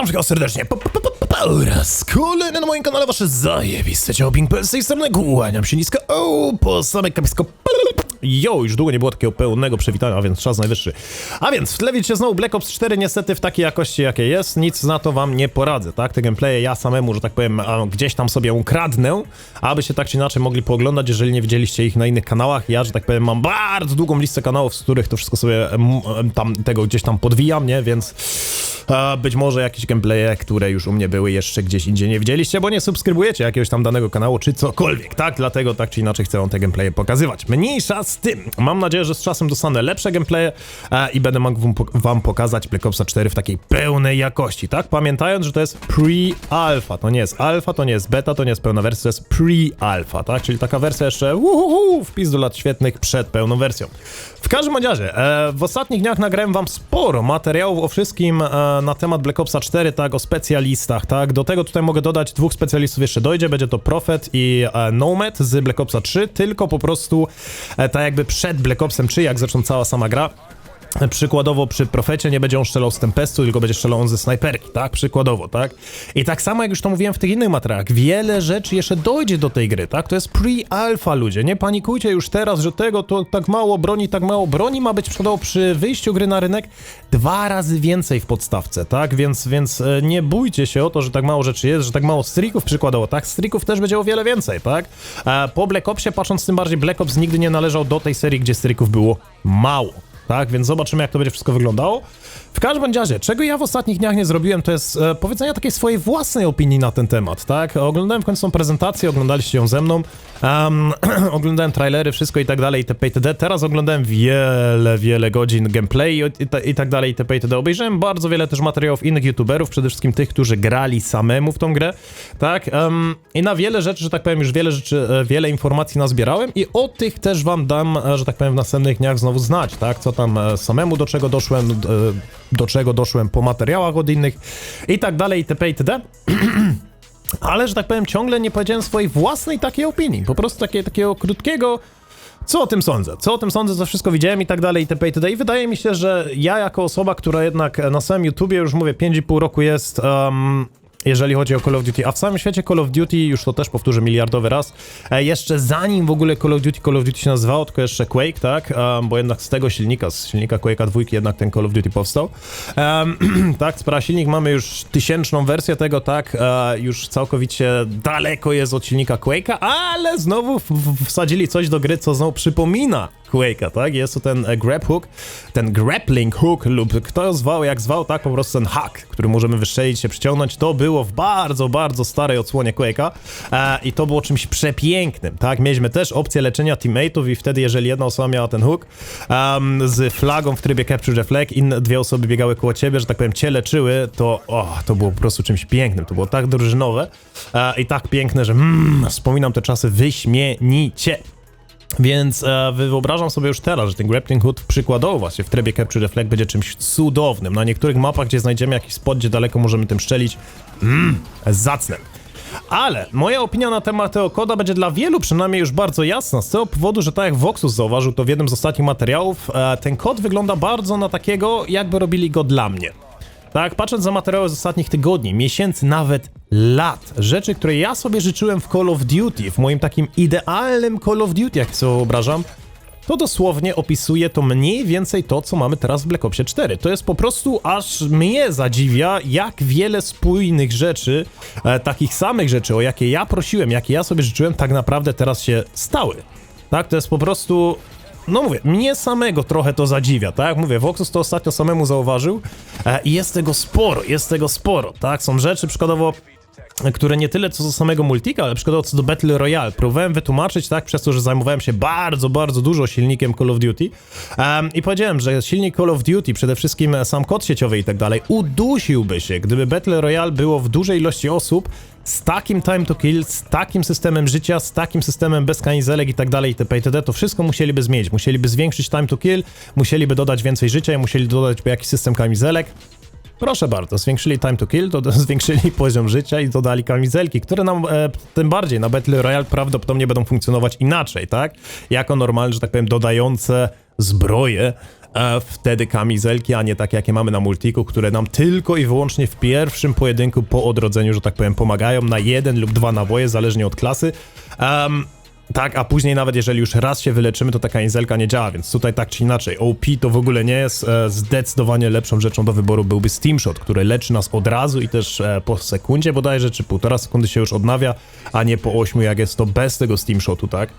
Witam wszystkich serdecznie. Po, po, po, po, po, oraz kolejny na moim kanale wasze zajebiste ciało Pink z tej strony kłaniam się nisko o, po same kapisko Jo, już długo nie było takiego pełnego przywitania, a więc czas najwyższy. A więc w tle widzicie znowu Black Ops 4 niestety w takiej jakości jakiej jest, nic na to wam nie poradzę, tak? Te gameplaye ja samemu, że tak powiem, gdzieś tam sobie ukradnę, abyście tak czy inaczej mogli pooglądać, jeżeli nie widzieliście ich na innych kanałach. Ja, że tak powiem, mam bardzo długą listę kanałów, z których to wszystko sobie tam, tego gdzieś tam podwijam, nie? Więc być może jakieś gameplaye, które już u mnie były jeszcze gdzieś indziej nie widzieliście, bo nie subskrybujecie jakiegoś tam danego kanału, czy cokolwiek, tak? Dlatego tak czy inaczej chcę wam te gameplaye pokazywać. Mniejsza z tym. Mam nadzieję, że z czasem dostanę lepsze gameplaye e, i będę mógł wam pok- wam pokazać Black Opsa 4 w takiej pełnej jakości, tak? Pamiętając, że to jest pre-alpha, to nie jest alpha, to nie jest beta, to nie jest pełna wersja, to jest pre-alpha, tak? Czyli taka wersja jeszcze uhuhu, wpis do lat świetnych przed pełną wersją. W każdym razie, e, w ostatnich dniach nagrałem wam sporo materiałów o wszystkim e, na temat Black Opsa 4, tak, o specjalistach, tak. Do tego tutaj mogę dodać dwóch specjalistów jeszcze dojdzie, będzie to Prophet i Nomad z Black Opsa 3, tylko po prostu tak jakby przed Black Opsem 3, jak zresztą cała sama gra. Przykładowo przy profecie nie będzie on strzelał z tempestu, tylko będzie strzelał on ze snajperki, tak? Przykładowo, tak? I tak samo jak już to mówiłem w tych innych materiałach, wiele rzeczy jeszcze dojdzie do tej gry, tak? To jest pre-alpha, ludzie. Nie panikujcie już teraz, że tego to tak mało broni, tak mało broni ma być przykładowo przy wyjściu gry na rynek dwa razy więcej w podstawce, tak? Więc, więc e, nie bójcie się o to, że tak mało rzeczy jest, że tak mało strików przykładowo, tak? Strików też będzie o wiele więcej, tak? E, po Black Opsie, patrząc tym bardziej, Black Ops nigdy nie należał do tej serii, gdzie strików było mało tak? Więc zobaczymy, jak to będzie wszystko wyglądało. W każdym razie, czego ja w ostatnich dniach nie zrobiłem, to jest e, powiedzenia takiej swojej własnej opinii na ten temat, tak? Oglądałem w końcu tą prezentację, oglądaliście ją ze mną, um, oglądałem trailery, wszystko i tak dalej, itp. itd. Teraz oglądałem wiele, wiele godzin gameplay i, tak dalej, itp. itd. Obejrzałem bardzo wiele też materiałów innych youtuberów, przede wszystkim tych, którzy grali samemu w tą grę, tak? Um, I na wiele rzeczy, że tak powiem, już wiele rzeczy, e, wiele informacji nazbierałem i o tych też wam dam, e, że tak powiem, w następnych dniach znowu znać, tak? Co tam e, samemu, do czego doszłem, do czego doszłem po materiałach od innych i tak dalej, itp. itd. Ale, że tak powiem, ciągle nie powiedziałem swojej własnej takiej opinii. Po prostu takie, takiego krótkiego. Co o tym sądzę? Co o tym sądzę, co wszystko widziałem i tak dalej, itp. itd. I wydaje mi się, że ja jako osoba, która jednak na samym YouTubie już mówię 5,5 roku jest. Um, jeżeli chodzi o Call of Duty, a w całym świecie Call of Duty, już to też powtórzę miliardowy raz, e, jeszcze zanim w ogóle Call of Duty Call of Duty się nazywało, tylko jeszcze Quake, tak, um, bo jednak z tego silnika, z silnika Quake'a dwójki jednak ten Call of Duty powstał. Um, tak, spra silnik mamy już tysięczną wersję tego, tak, e, już całkowicie daleko jest od silnika Quake'a, ale znowu wsadzili coś do gry, co znowu przypomina Quake'a, tak? Jest to ten e, grab hook, ten grappling hook lub kto zwał, jak zwał, tak? Po prostu ten hack, który możemy wystrzelić się, przyciągnąć. To było w bardzo, bardzo starej odsłonie Quake'a e, i to było czymś przepięknym, tak? Mieliśmy też opcję leczenia teammateów i wtedy, jeżeli jedna osoba miała ten hook um, z flagą w trybie Capture the Flag, inne dwie osoby biegały koło ciebie, że tak powiem, cię leczyły, to o, to było po prostu czymś pięknym. To było tak drużynowe e, i tak piękne, że mm, wspominam te czasy wyśmienicie. Więc e, wyobrażam sobie już teraz, że ten grappling hook przykładowo właśnie w trybie Capture the Flag będzie czymś cudownym. Na niektórych mapach, gdzie znajdziemy jakiś spot, gdzie daleko możemy tym szczelić, mmm, zacne. Ale moja opinia na temat tego koda będzie dla wielu przynajmniej już bardzo jasna, z tego powodu, że tak jak Voxus zauważył to w jednym z ostatnich materiałów, e, ten kod wygląda bardzo na takiego, jakby robili go dla mnie. Tak, patrząc za materiały z ostatnich tygodni, miesięcy, nawet lat, rzeczy, które ja sobie życzyłem w Call of Duty, w moim takim idealnym Call of Duty, jak sobie wyobrażam, to dosłownie opisuje to mniej więcej to, co mamy teraz w Black Opsie 4. To jest po prostu aż mnie zadziwia, jak wiele spójnych rzeczy, e, takich samych rzeczy, o jakie ja prosiłem, jakie ja sobie życzyłem, tak naprawdę teraz się stały. Tak, to jest po prostu no mówię, mnie samego trochę to zadziwia, tak? Mówię, Voxus to ostatnio samemu zauważył e, i jest tego sporo, jest tego sporo, tak? Są rzeczy przykładowo które nie tyle co do samego multika, ale przykładowo co do Battle Royale. Próbowałem wytłumaczyć, tak, przez to, że zajmowałem się bardzo, bardzo dużo silnikiem Call of Duty um, i powiedziałem, że silnik Call of Duty, przede wszystkim sam kod sieciowy i tak dalej, udusiłby się, gdyby Battle Royale było w dużej ilości osób z takim time to kill, z takim systemem życia, z takim systemem bez kamizelek i tak dalej, itp. itd., to wszystko musieliby zmienić. Musieliby zwiększyć time to kill, musieliby dodać więcej życia i musieli dodać jakiś system kamizelek. Proszę bardzo, zwiększyli time to kill, to zwiększyli poziom życia i dodali kamizelki, które nam e, tym bardziej na Battle Royale prawdopodobnie będą funkcjonować inaczej, tak? Jako normalne, że tak powiem, dodające zbroje e, wtedy kamizelki, a nie takie, jakie mamy na multiku, które nam tylko i wyłącznie w pierwszym pojedynku po odrodzeniu, że tak powiem, pomagają na jeden lub dwa naboje, zależnie od klasy. Em, tak, a później nawet jeżeli już raz się wyleczymy, to ta kamizelka nie działa, więc tutaj tak czy inaczej OP to w ogóle nie jest. E, zdecydowanie lepszą rzeczą do wyboru byłby Steam Shot, który leczy nas od razu i też e, po sekundzie bodajże, czy półtora sekundy się już odnawia, a nie po 8 jak jest to bez tego Steam Shotu, tak?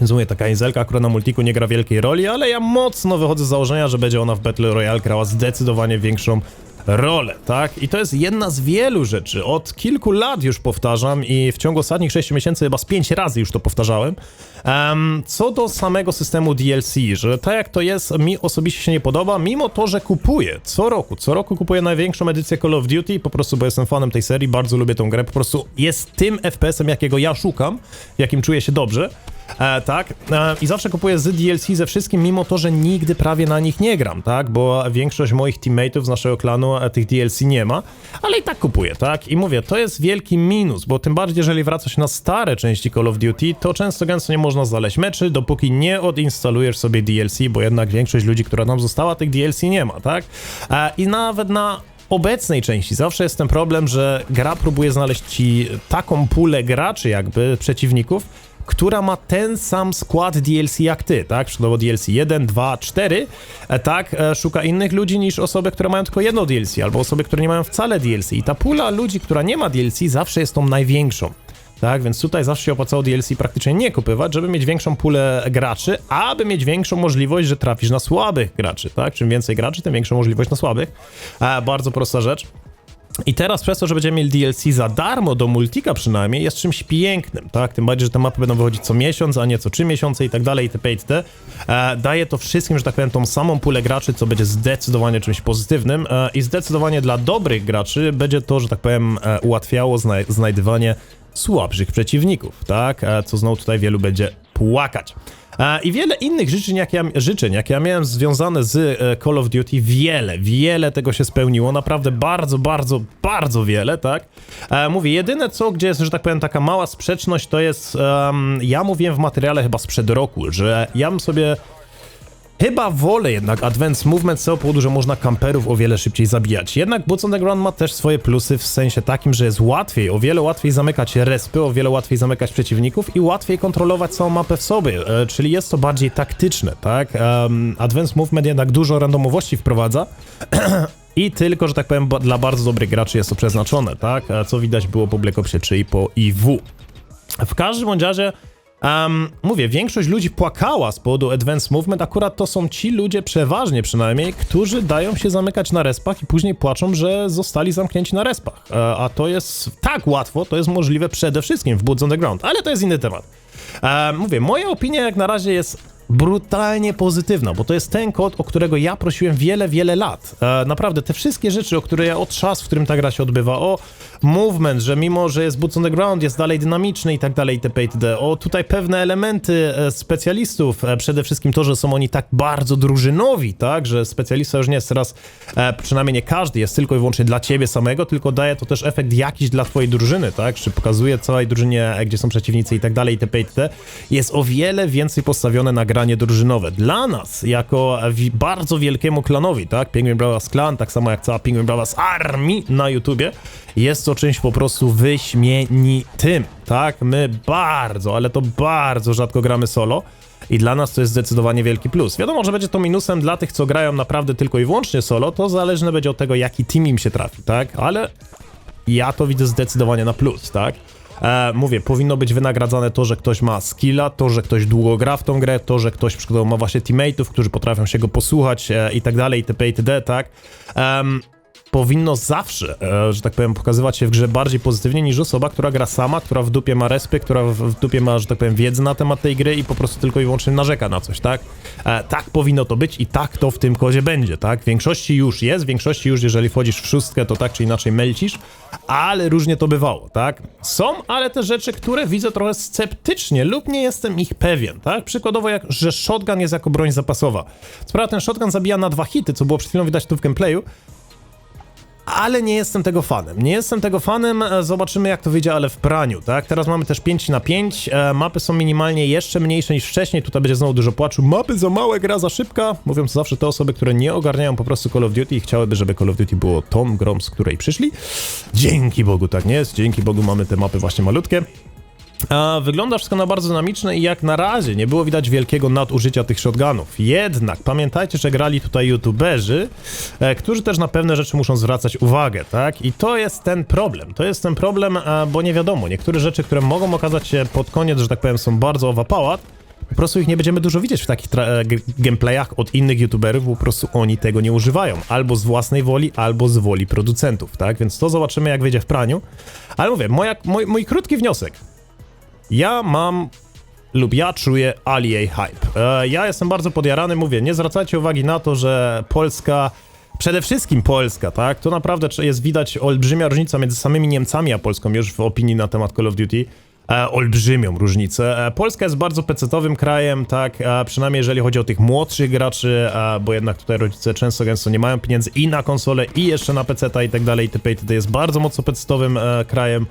Więc mówię, ta kamizelka akurat na multiku nie gra wielkiej roli, ale ja mocno wychodzę z założenia, że będzie ona w Battle Royale grała zdecydowanie większą rolę, tak? I to jest jedna z wielu rzeczy. Od kilku lat już powtarzam i w ciągu ostatnich 6 miesięcy chyba z 5 razy już to powtarzałem. Em, co do samego systemu DLC, że tak jak to jest, mi osobiście się nie podoba, mimo to, że kupuję co roku, co roku kupuję największą edycję Call of Duty, po prostu bo jestem fanem tej serii, bardzo lubię tą grę, po prostu jest tym FPS-em, jakiego ja szukam, jakim czuję się dobrze. E, tak, e, i zawsze kupuję z DLC ze wszystkim, mimo to, że nigdy prawie na nich nie gram, tak, bo większość moich teammateów z naszego klanu e, tych DLC nie ma, ale i tak kupuję, tak, i mówię, to jest wielki minus, bo tym bardziej, jeżeli wraca się na stare części Call of Duty, to często gęsto nie można znaleźć meczy, dopóki nie odinstalujesz sobie DLC, bo jednak większość ludzi, która nam została, tych DLC nie ma, tak, e, i nawet na obecnej części zawsze jest ten problem, że gra próbuje znaleźć ci taką pulę graczy, jakby przeciwników, która ma ten sam skład DLC jak ty, tak? Przykładowo DLC 1, 2, 4, e, tak? E, szuka innych ludzi niż osoby, które mają tylko jedno DLC, albo osoby, które nie mają wcale DLC. I ta pula ludzi, która nie ma DLC, zawsze jest tą największą. Tak, więc tutaj zawsze się opłacało DLC praktycznie nie kupywać, żeby mieć większą pulę graczy, aby mieć większą możliwość, że trafisz na słabych graczy, tak? Czym więcej graczy, tym większą możliwość na słabych. E, bardzo prosta rzecz. I teraz przez to, że będziemy mieli DLC za darmo do multika przynajmniej, jest czymś pięknym, tak? Tym bardziej, że te mapy będą wychodzić co miesiąc, a nie co trzy miesiące i tak dalej, itp. itd. E, daje to wszystkim, że tak powiem, tą samą pulę graczy, co będzie zdecydowanie czymś pozytywnym e, i zdecydowanie dla dobrych graczy będzie to, że tak powiem, e, ułatwiało znaj znajdywanie słabszych przeciwników, tak? E, co znowu tutaj wielu będzie płakać. I wiele innych życzeń jak, ja, życzeń, jak ja miałem związane z e, Call of Duty, wiele, wiele tego się spełniło, naprawdę bardzo, bardzo, bardzo wiele, tak? Mówię, jedyne co, gdzie jest, że tak powiem, taka mała sprzeczność, to jest, em, ja mówiłem w materiale chyba sprzed roku, że ja bym sobie Chyba wolę jednak Advanced Movement z tego powodu, że można kamperów o wiele szybciej zabijać. Jednak Boots on the Ground ma też swoje plusy w sensie takim, że jest łatwiej, o wiele łatwiej zamykać respy, o wiele łatwiej zamykać przeciwników i łatwiej kontrolować całą mapę w sobie, e, czyli jest to bardziej taktyczne, tak? Um, Advanced Movement jednak dużo randomowości wprowadza. I tylko, że tak powiem, dla bardzo dobrych graczy jest to przeznaczone, tak? E, Co widać było po Black Opsie 3 i po IW. W każdym bądź razie, um, mówię, większość ludzi płakała z powodu Advanced Movement, akurat to są ci ludzie, przeważnie przynajmniej, którzy dają się zamykać na respach i później płaczą, że zostali zamknięci na respach. E, a to jest tak łatwo, to jest możliwe przede wszystkim w Boots on the Ground, ale to jest inny temat. E, mówię, moja opinia jak na razie jest brutalnie pozytywna, bo to jest ten kod, o którego ja prosiłem wiele, wiele lat. E, naprawdę, te wszystkie rzeczy, o które ja od czas, w którym ta gra się odbywa, o movement, że mimo, że jest boots on the ground, jest dalej dynamiczny i tak dalej, itp. itd. O tutaj pewne elementy e, specjalistów, e, przede wszystkim to, że są oni tak bardzo drużynowi, tak, że specjalista już nie jest teraz, e, przynajmniej nie każdy, jest tylko i wyłącznie dla ciebie samego, tylko daje to też efekt jakiś dla twojej drużyny, tak, czy pokazuje całej drużynie, e, gdzie są przeciwnicy i tak dalej, itp. itd. Jest o wiele więcej postawione na granie drużynowe. Dla nas, jako bardzo wielkiemu klanowi, tak, Penguin Brothers Clan, tak samo jak cała Penguin Brothers Army na YouTubie, jest to czymś po prostu wyśmienitym, tak? My bardzo, ale to bardzo rzadko gramy solo i dla nas to jest zdecydowanie wielki plus. Wiadomo, że będzie to minusem dla tych, co grają naprawdę tylko i wyłącznie solo, to zależne będzie od tego, jaki team im się trafi, tak? Ale ja to widzę zdecydowanie na plus, tak? E, mówię, powinno być wynagradzane to, że ktoś ma skilla, to, że ktoś długo gra w tą grę, to, że ktoś przykładowo ma właśnie teammateów, którzy potrafią się go posłuchać e, i tak dalej, itp., itd., tak? Powinno zawsze, e, że tak powiem, pokazywać się w grze bardziej pozytywnie niż osoba, która gra sama, która w dupie ma respy, która w, dupie ma, że tak powiem, wiedzę na temat tej gry i po prostu tylko i wyłącznie narzeka na coś, tak? E, tak powinno to być i tak to w tym kodzie będzie, tak? W większości już jest, w większości już, jeżeli wchodzisz w szóstkę, to tak czy inaczej melcisz, ale różnie to bywało, tak? Są, ale te rzeczy, które widzę trochę sceptycznie lub nie jestem ich pewien, tak? Przykładowo, jak, że shotgun jest jako broń zapasowa. Co prawda ten shotgun zabija na dwa hity, co było przed chwilą widać tu w gameplayu, ale nie jestem tego fanem. Nie jestem tego fanem, e, zobaczymy jak to wyjdzie, ale w praniu, tak? Teraz mamy też 5 na 5, e, mapy są minimalnie jeszcze mniejsze niż wcześniej, tutaj będzie znowu dużo płaczu, mapy za małe, gra za szybka, mówią to zawsze te osoby, które nie ogarniają po prostu Call of Duty i chciałyby, żeby Call of Duty było tą grą, z której przyszli. Dzięki Bogu tak nie jest, dzięki Bogu mamy te mapy właśnie malutkie. Wygląda wszystko na bardzo dynamiczne i jak na razie nie było widać wielkiego nadużycia tych shotgunów. Jednak pamiętajcie, że grali tutaj youtuberzy, e, którzy też na pewne rzeczy muszą zwracać uwagę, tak? I to jest ten problem. To jest ten problem, bo nie wiadomo, niektóre rzeczy, które mogą okazać się pod koniec, że tak powiem, są bardzo overpowered, po prostu ich nie będziemy dużo widzieć w takich e, gameplayach od innych youtuberów, po prostu oni tego nie używają. Albo z własnej woli, albo z woli producentów, tak? Więc to zobaczymy, jak wyjdzie w praniu. Ale mówię, moja, mój, mój krótki wniosek. Ja mam lub ja czuję Ali hype. E, ja jestem bardzo podjarany, mówię, nie zwracajcie uwagi na to, że Polska, przede wszystkim Polska, tak, to naprawdę jest widać olbrzymia różnica między samymi Niemcami a Polską już w opinii na temat Call of Duty. E, olbrzymią różnicę. E, Polska jest bardzo pecetowym krajem, tak, przynajmniej jeżeli chodzi o tych młodszych graczy, bo jednak tutaj rodzice często gęsto nie mają pieniędzy i na konsolę, i jeszcze na peceta i tak dalej, itp. itd. jest bardzo mocno pecetowym krajem.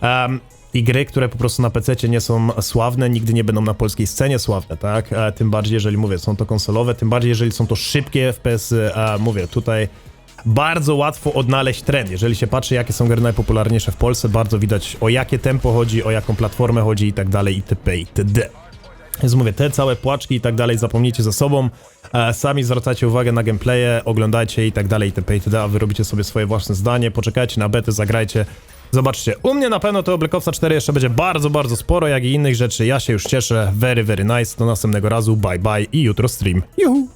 Em, i gry, które po prostu na PC nie są sławne, nigdy nie będą na polskiej scenie sławne, tak? E, tym bardziej, jeżeli mówię, są to konsolowe, tym bardziej, jeżeli są to szybkie FPS-y, a mówię, tutaj bardzo łatwo odnaleźć trend. Jeżeli się patrzy, jakie są gry najpopularniejsze w Polsce, bardzo widać o jakie tempo chodzi, o jaką platformę chodzi i tak dalej, itp. itd. Więc mówię, te całe płaczki i tak dalej zapomnijcie ze sobą, e, sami zwracajcie uwagę na gameplaye, oglądajcie i tak dalej, itp. itd. A wy robicie sobie swoje własne zdanie, poczekajcie na bety, zagrajcie. Zobaczcie, u mnie na pewno tego Black Opsa 4 jeszcze będzie bardzo, bardzo sporo, jak i innych rzeczy. Ja się już cieszę, very, very nice. Do następnego razu, bye bye i jutro stream. Juhu!